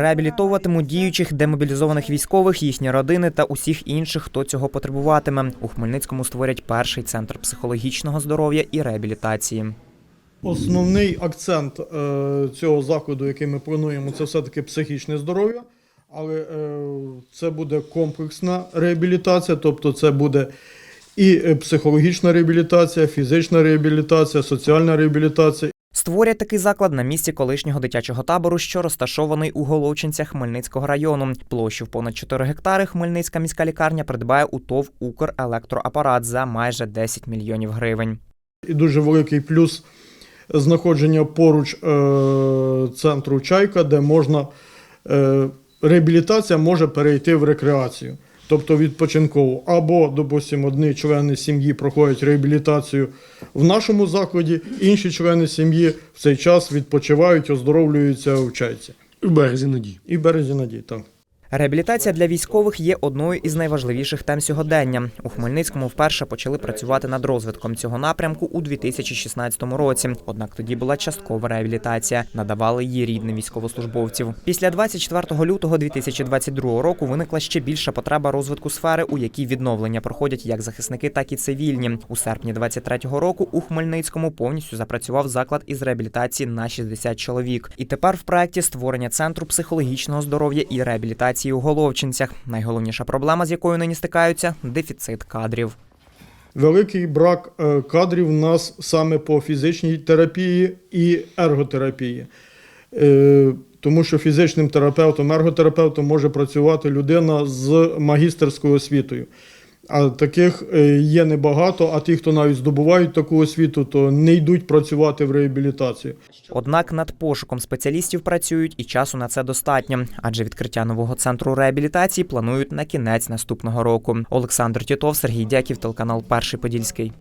Реабілітовуватимуть діючих демобілізованих військових, їхні родини та усіх інших, хто цього потребуватиме. У Хмельницькому створять перший центр психологічного здоров'я і реабілітації. Основний акцент е, цього заходу, який ми плануємо, це все-таки психічне здоров'я, але е, це буде комплексна реабілітація, тобто це буде і е, психологічна реабілітація, фізична реабілітація, соціальна реабілітація. Створять такий заклад на місці колишнього дитячого табору, що розташований у Головчинцях Хмельницького району. Площу в понад 4 гектари Хмельницька міська лікарня придбає у ТОВ «Укрелектроапарат» за майже 10 мільйонів гривень. І дуже великий плюс знаходження поруч е, центру Чайка, де можна е, реабілітація може перейти в рекреацію, тобто відпочинкову. Або, допустимо, одні члени сім'ї проходять реабілітацію в нашому закладі, інші члени сім'ї в цей час відпочивають, оздоровлюються в І У березі надії. І в березі надії, так. Реабілітація для військових є одною із найважливіших тем сьогодення. У Хмельницькому вперше почали працювати над розвитком цього напрямку у 2016 році. Однак тоді була часткова реабілітація, надавали її рідним військовослужбовців. Після 24 лютого 2022 року виникла ще більша потреба розвитку сфери, у якій відновлення проходять як захисники, так і цивільні. У серпні 23-го року у Хмельницькому повністю запрацював заклад із реабілітації на 60 чоловік. І тепер в проекті створення центру психологічного здоров'я і реабілітації у Головчинцях. Найголовніша проблема, з якою нині стикаються дефіцит кадрів. Великий брак е, кадрів у нас саме по фізичній терапії і ерготерапії. Е, Тому що фізичним терапевтом, ерготерапевтом може працювати людина з магістерською освітою. А таких е, є небагато, а ті, хто навіть здобувають таку освіту, то не йдуть працювати в реабілітацію. Однак над пошуком спеціалістів працюють і часу на це достатньо, адже відкриття нового центру реабілітації планують на кінець наступного року. Олександр Тітов, Сергій Дяків, телеканал Перший Подільський.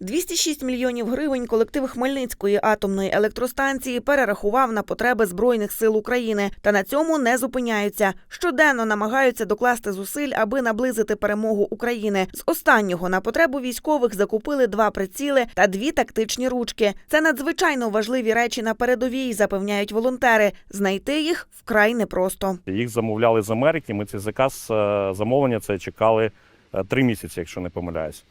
206 мільйонів гривень колектив Хмельницької атомної електростанції перерахував на потреби збройних сил України, та на цьому не зупиняються. Щоденно намагаються докласти зусиль, аби наблизити перемогу України. З останнього на потребу військових закупили два приціли та дві тактичні ручки. Це надзвичайно важливі речі на передовій, запевняють волонтери. Знайти їх вкрай непросто. Їх замовляли з Америки. Ми цей заказ е, замовлення це чекали е, три місяці, якщо не помиляюсь.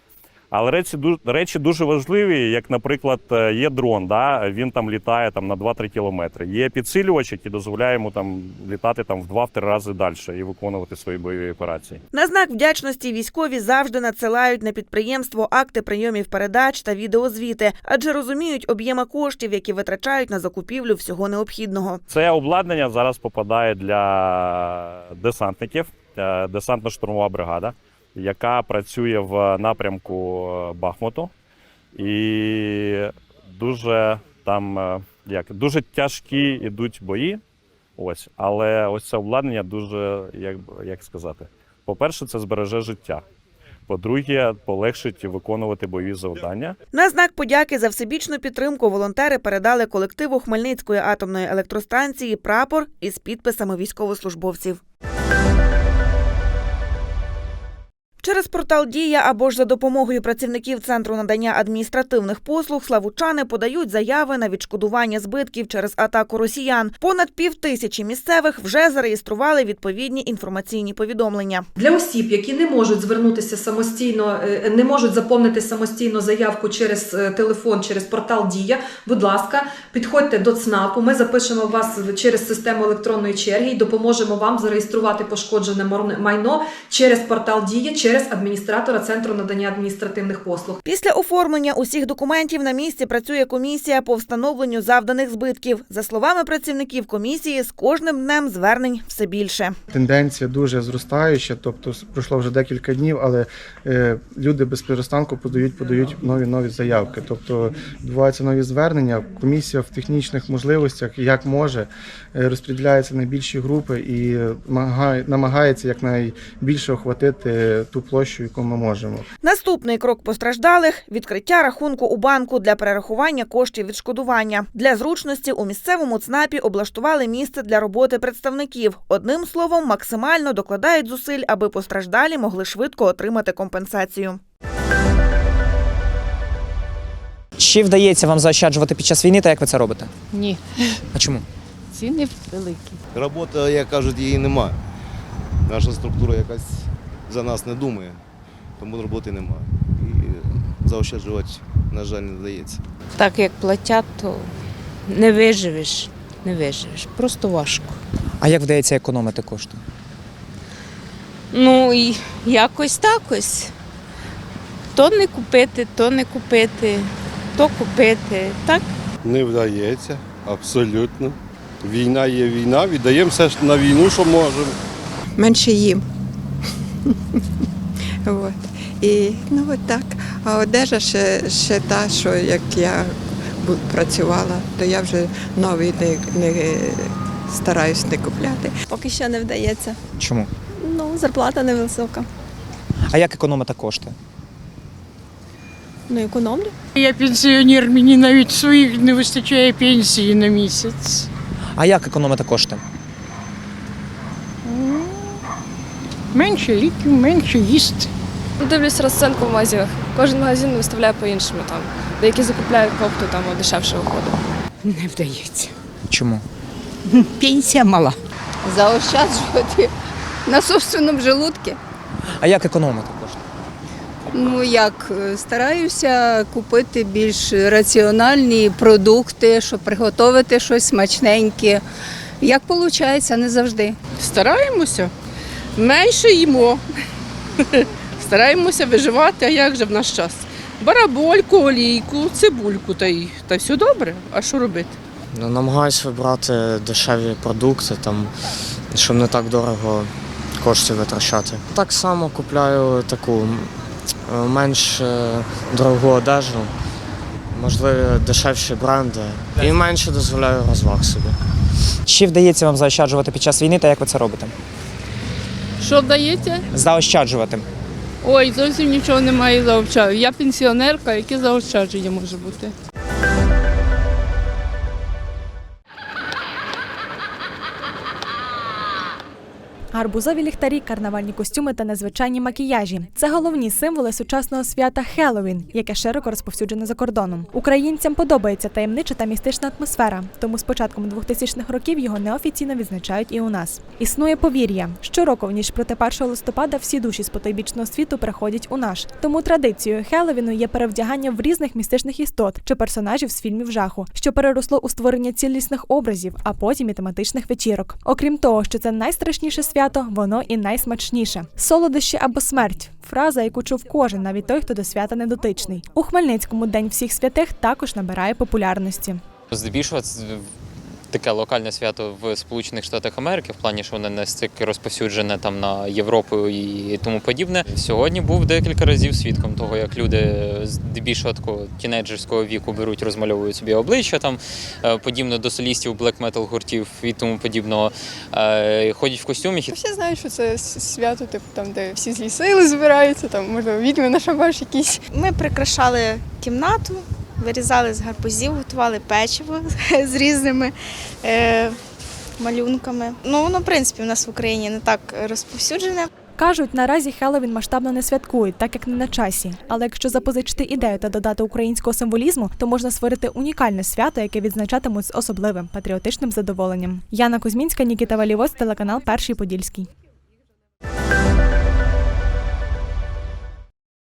Але речі дуже, речі дуже важливі, як, наприклад, е, є дрон, да, він там літає там, на 2-3 кілометри. Є підсилювач, який дозволяє йому там, літати там, в 2-3 рази далі і виконувати свої бойові операції. На знак вдячності військові завжди надсилають на підприємство акти прийомів передач та відеозвіти, адже розуміють об'єми коштів, які витрачають на закупівлю всього необхідного. Це обладнання зараз попадає для десантників, е, десантно-штурмова бригада, яка працює в напрямку е, Бахмуту. І дуже там е, як дуже тяжкі йдуть бої. Ось, але ось це обладнання дуже, як, як сказати, по-перше, це збереже життя. По-друге, полегшить виконувати бойові завдання. На знак подяки за всебічну підтримку волонтери передали колективу Хмельницької атомної електростанції прапор із підписами військовослужбовців. Через портал Дія або ж за допомогою працівників центру надання адміністративних послуг славучани подають заяви на відшкодування збитків через атаку росіян. Понад пів тисячі місцевих вже зареєстрували відповідні інформаційні повідомлення. Для осіб, які не можуть звернутися самостійно, е, не можуть заповнити самостійно заявку через е, телефон, через портал Дія. Будь ласка, підходьте до ЦНАПу. Ми запишемо вас через систему електронної черги і допоможемо вам зареєструвати пошкоджене майно через портал Дія, через адміністратора центру надання адміністративних послуг. Після оформлення усіх документів на місці працює комісія по встановленню завданих збитків. За словами працівників комісії, з кожним днем звернень все більше. Тенденція дуже зростаюча, тобто пройшло вже декілька днів, але е, люди без перестанку подають, подають нові нові заявки. Тобто відбуваються нові звернення. Комісія в технічних можливостях, як може, е, розподіляється на більші групи і е, намагає- намагається якнайбільше охватити ту площу, яку ми можемо. Наступний крок постраждалих відкриття рахунку у банку для перерахування коштів відшкодування. Для зручності у місцевому ЦНАПі облаштували місце для роботи представників. Одним словом, максимально докладають зусиль, аби постраждалі могли швидко отримати компенсацію. Чи вдається вам заощаджувати під час війни та як ви це робите? Ні, А чому? ціни великі. Робота, як кажуть, її нема. Наша структура якась за нас не думає, тому роботи нема. І заощаджувати, на жаль, не вдається. Так як платять, то не виживеш. Не виживеш. Просто важко. А як вдається економити кошти? Ну і якось так ось. То не купити, то не купити, то купити. Так? Не вдається, абсолютно. Війна є війна, віддаємо все на війну, що можемо. менше їм. От. І ну от так. А одежа ще, ще та, що як я працювала, то я вже новий не, не стараюсь не купляти. Поки що не вдається. Чому? Ну, зарплата невисока. А як економити кошти? Ну, економлю. Я пенсіонер, мені навіть своїх не вистачає пенсії на місяць. А як економити кошти? Менше ліків, менше їсти. Дивлюсь розценку в магазинах. Кожен магазин виставляє по-іншому там. Деякі закупляють копту там дешевше виходить. Не вдається. Чому? Пенсія мала. заощаджувати на собственному желудку. А як економити кошти? Ну як е, стараюся купити більш раціональні продукти, щоб приготувати щось смачненьке. Як виходить, не завжди. Стараємося. Менше їмо. Стараємося виживати, а як же в наш час? Барабольку, олійку, цибульку та й та все добре. А що робити? Ну, намагаюся вибрати дешеві продукти, там, щоб не так дорого коштів витрачати. Так само купляю таку менш е, дорогу одежу, можливо, дешевші бренди і менше дозволяю розваг собі. Чи вдається вам заощаджувати під час війни та як ви це робите? Що даєте? Заощаджувати. Ой, зовсім нічого немає заощадження. Я пенсіонерка, яке заощадження може бути? Гарбузові ліхтарі, карнавальні костюми та незвичайні макіяжі це головні символи сучасного свята Хеллоуін, яке широко розповсюджене за кордоном. Українцям подобається таємнича та містична атмосфера, тому з початком 2000-х років його неофіційно відзначають і у нас. Існує повір'я. Щороку в ніч проти 1 листопада всі душі з потойбічного світу приходять у наш. Тому традицією Хеллоуіну є перевдягання в різних містичних істот чи персонажів з фільмів жаху, що переросло у створення цілісних образів, а потім і тематичних вечірок. Окрім того, що це найстрашніше свято, воно і найсмачніше. Солодощі або смерть. Фраза, яку чув кожен, навіть той, хто до свята не дотичний. У Хмельницькому День всіх святих також набирає популярності. Здебільшого таке локальне свято в Сполучених Штатах Америки, в плані, що воно не стільки розповсюджене там на Європу і тому подібне. Сьогодні був декілька разів свідком того, як люди здебільшого такого тінейджерського віку беруть, розмальовують собі обличчя там, е, подібно до солістів блек метал гуртів і тому подібного. Е, Ходять в костюмах і Всі знають, що це свято, типу там, де всі злі сили збираються, там можливо відьми на шабаш якісь. Ми прикрашали кімнату, вирізали з гарбузів, готували печиво з різними е, малюнками. Ну, воно, в принципі, у нас в Україні не так розповсюджене. Кажуть, наразі Хеллоуін масштабно не святкують, так як не на часі. Але якщо запозичити ідею та додати українського символізму, то можна створити унікальне свято, яке відзначатимуть з особливим патріотичним задоволенням. Яна Кузьмінська, Нікіта Валівоз, телеканал Перший Подільський.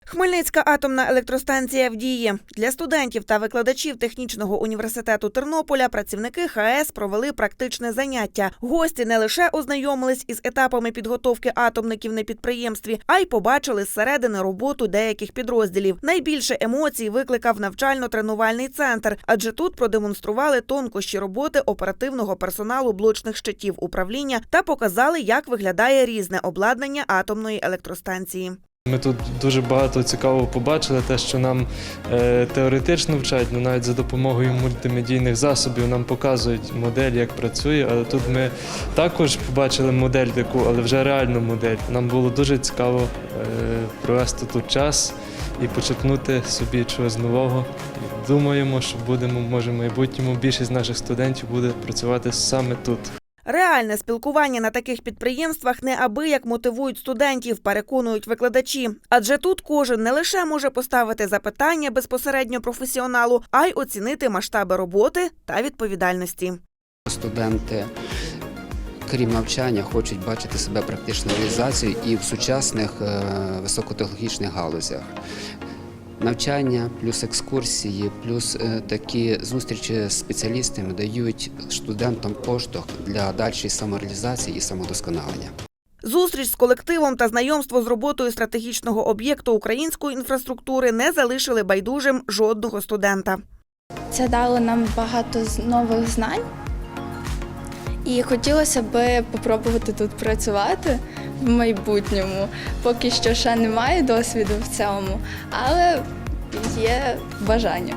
Хмельницька атомна електростанція в дії для студентів та викладачів технічного університету Тернополя. Працівники ХАЕС провели практичне заняття. Гості не лише ознайомились із етапами підготовки атомників на підприємстві, а й побачили зсередини роботу деяких підрозділів. Найбільше емоцій викликав навчально-тренувальний центр, адже тут продемонстрували тонкощі роботи оперативного персоналу блочних щитів управління та показали, як виглядає різне обладнання атомної електростанції. Ми тут дуже багато цікавого побачили, те, що нам е, теоретично вчать, ну навіть за допомогою мультимедійних засобів нам показують модель, як працює. Але тут ми також побачили модель таку, але вже реальну модель. Нам було дуже цікаво е, провести тут час і почерпнути собі чогось нового. Думаємо, що будемо, може, в майбутньому більшість наших студентів буде працювати саме тут. Реальне спілкування на таких підприємствах неабияк мотивують студентів, переконують викладачі. Адже тут кожен не лише може поставити запитання безпосередньо професіоналу, а й оцінити масштаби роботи та відповідальності. Студенти, крім навчання, хочуть бачити себе практичну реалізацію і в сучасних е, високотехнологічних галузях. Навчання, плюс екскурсії, плюс е, такі зустрічі з спеціалістами дають студентам поштовх для дальшої самореалізації і самодосконалення. Зустріч з колективом та знайомство з роботою стратегічного об'єкту української інфраструктури не залишили байдужим жодного студента. Це дало нам багато з- нових знань. І хотілося б попробувати тут працювати в майбутньому. Поки що ще немає досвіду в цьому, але є бажання.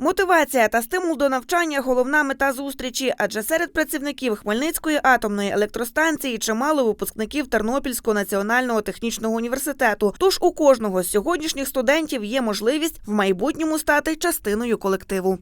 Мотивація та стимул до навчання головна мета зустрічі, адже серед працівників Хмельницької атомної електростанції чимало випускників Тернопільського національного технічного університету. Тож у кожного з сьогоднішніх студентів є можливість в майбутньому стати частиною колективу.